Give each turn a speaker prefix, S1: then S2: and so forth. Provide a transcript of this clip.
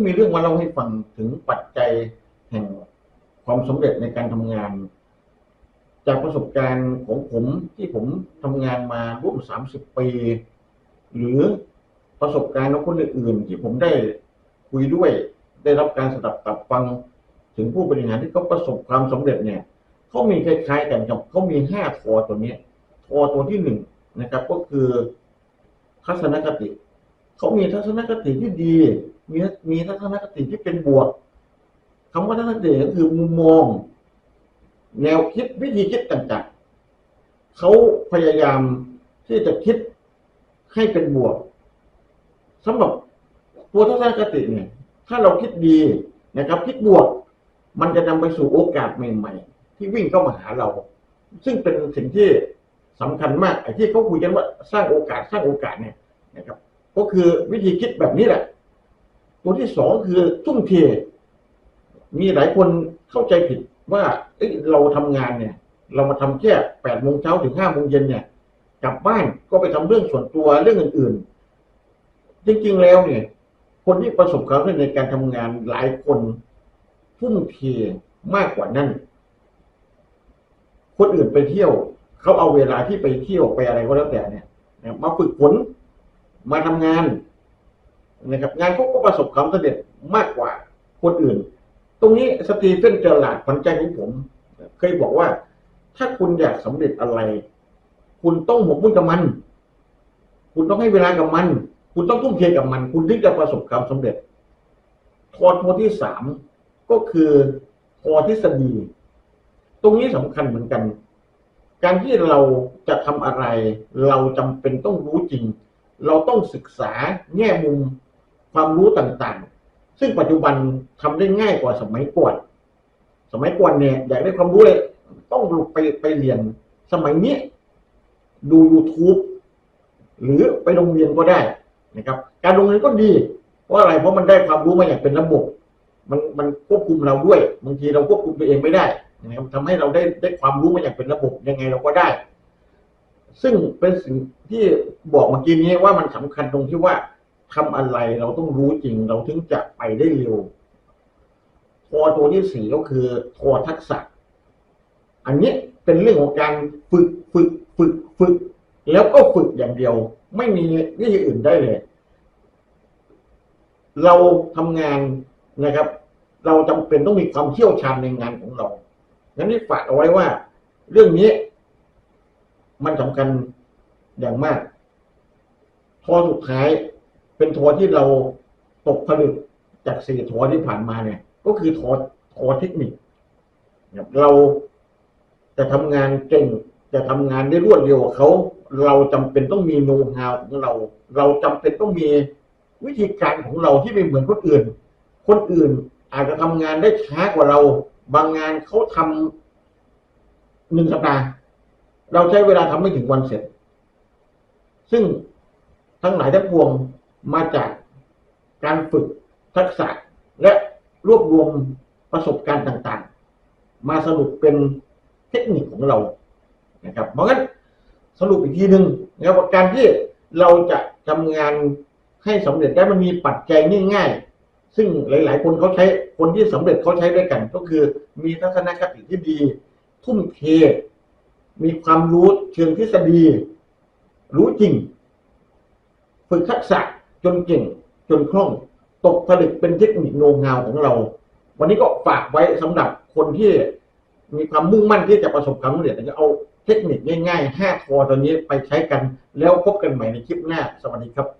S1: นี้มีเรื่องมาเล่าให้ฟังถึงปัจจัยแห่งความสำเร็จในการทำงาน จากประสบการณ์ของผมที่ผมทำงานมาร่วมสามสิบปี หรือประสบการณ์ของคนอื่นๆที่ผมได้คุยด้วย ได้รับการสดับตับฟังถึงผู้บริหารที่เขาประสบความสำเร็จเนี่ยเขามีคล้ายๆกันครับเขามีห้าทอตัวนี้ยทอตัวที่หนึ่งนะครับ ก็คือทัศนคติ เขามีทัศนคติที่ดี มีมีทัศนคติที่เป็นบวกคำว่าทัศนคติก็คือมุมมอง แนวคิดวิธีคิดต่างๆเขาพยายามที่จะคิดให้เป็นบวกสำหรับตัวทัศนคติเนี่ย ถ้าเราคิดดีนะครับ คิดบวก มันจะนำไปสู่โอกาสใหม่ ๆ ที่วิ่งเข้ามาหาเรา ซึ่งเป็นสิ่งที่สำคัญมากไอ้ที่เขาคุยกันว่าสร้างโอกาสสร้างโอกาสเนี่ย คือวิธีคิดแบบนี้แหละ ตัวที่สองคือทุ่มเท มีหลายคนเข้าใจผิดว่าเอ้เราทำงานเนี่ย เรามาทำแค่แปดโมงเช้าถึงห้าโมงเย็นเนี่ย กลับบ้านก็ไปทำเรื่องส่วนตัวเรื่องอื่น ๆ จริงๆแล้วเนี่ย คนที่ประสบความสำเร็จในการทำงานหลายคนทุ่มเทมากกว่านั้น คนอื่นไปเที่ยว เขาเอาเวลาที่ไปเที่ยวไปอะไรก็แล้วแต่เนี่ยมาฝึกฝน มาทำงานนะครับงานเขาก็ประสบความสำเร็จมากกว่าคนอื่น ตรงนี้สตีเฟนเจอร์ลาดขวัญใจของผม เคยบอกว่า ถ้าคุณอยากสำเร็จอะไร คุณต้องหมกมุ่นกับมัน คุณต้องให้เวลากับมัน คุณต้องทุ่มเทกับมัน คุณถึงจะประสบความสำเร็จทอทอที่สามก็คือทอทฤษฎี ตรงนี้สำคัญเหมือนกัน การที่เราจะทำอะไร เราจำเป็นต้องรู้จริง เราต้องศึกษาแง่มุมความรู้ต่างๆ ซึ่งปัจจุบันทำได้ง่ายกว่าสมัยก่อน สมัยก่อนเนี่ยอยากได้ความรู้เลย ต้องไปไปเรียน สมัยนี้ดู YouTube หรือไปโรงเรียนก็ได้นะครับ การโรงเรียนก็ดี เพราะอะไร เพราะมันได้ความรู้มาอย่างเป็นระบบ มันมันควบคุมเราด้วย บางทีเราควบคุมตัวเองไม่ได้นะครับทำให้เราได้ได้ความรู้มาอย่างเป็นระบบยังไงเราก็ได้ ซึ่งเป็นสิ่งที่บอกเมื่อกี้นี้ว่ามันสำคัญตรงที่ว่าทำอะไรเราต้องรู้จริงเราถึงจะไปได้เร็วทอตัวที่สี่ก็คือทอทักษะ อันนี้เป็นเรื่องของการฝึกฝึกฝึกฝึก แล้วก็ฝึกอย่างเดียว ไม่มีวิธีอื่นได้เลย เราทำงานนะครับ เราจำเป็นต้องมีความเชี่ยวชาญในงานของเรางั้นนี่ฝากเอาไว้ว่า เรื่องนี้ มันสำคัญอย่างมาก ทอสุดท้ายเป็นทอที่เราตกผลึกจากสี่ทอที่ผ่านมาเนี่ย ก็คือทอทอเทคนิคนะครับเราจะทำงานเก่งจะทำงานได้รวดเร็วกว่าเขา เราจำเป็นต้องมีโน้ตฮาวของเรา เราจำเป็นต้องมีวิธีการของเราที่ไม่เหมือนคนอื่น คนอื่นอาจจะทำงานได้ช้ากว่าเรา บางงานเขาทำหนึ่งสัปดาห์ เราใช้เวลาทำไม่ถึงวันเสร็จ ซึ่งทั้งหลายทั้งปวงมาจากการฝึกทักษะและรวบรวมประสบการณ์ต่างๆ มาสรุปเป็นเทคนิคของเรานะครับ เพราะงั้นสรุปอีกทีหนึ่งนะครับว่าการที่เราจะทำงานให้สำเร็จได้มันมีปัจจัยง่าย ๆ ซึ่งหลาย ๆ คนเขาใช้คนที่สำเร็จเขาใช้ด้วยกัน ก็คือมีทัศนคติที่ดี ทุ่มเท มีความรู้เชิงทฤษฎี รู้จริง ฝึกทักษะจนเก่ง จนคล่อง ตกผลึกเป็นเทคนิคโน้ตงาวของเรา วันนี้ก็ฝากไว้สำหรับคนที่มีความมุ่งมั่นที่จะประสบความสำเร็จจะเอาเทคนิคง่ายๆห้าคอตอนนี้ไปใช้กันแล้วพบกันใหม่ในคลิปหน้า สวัสดีครับ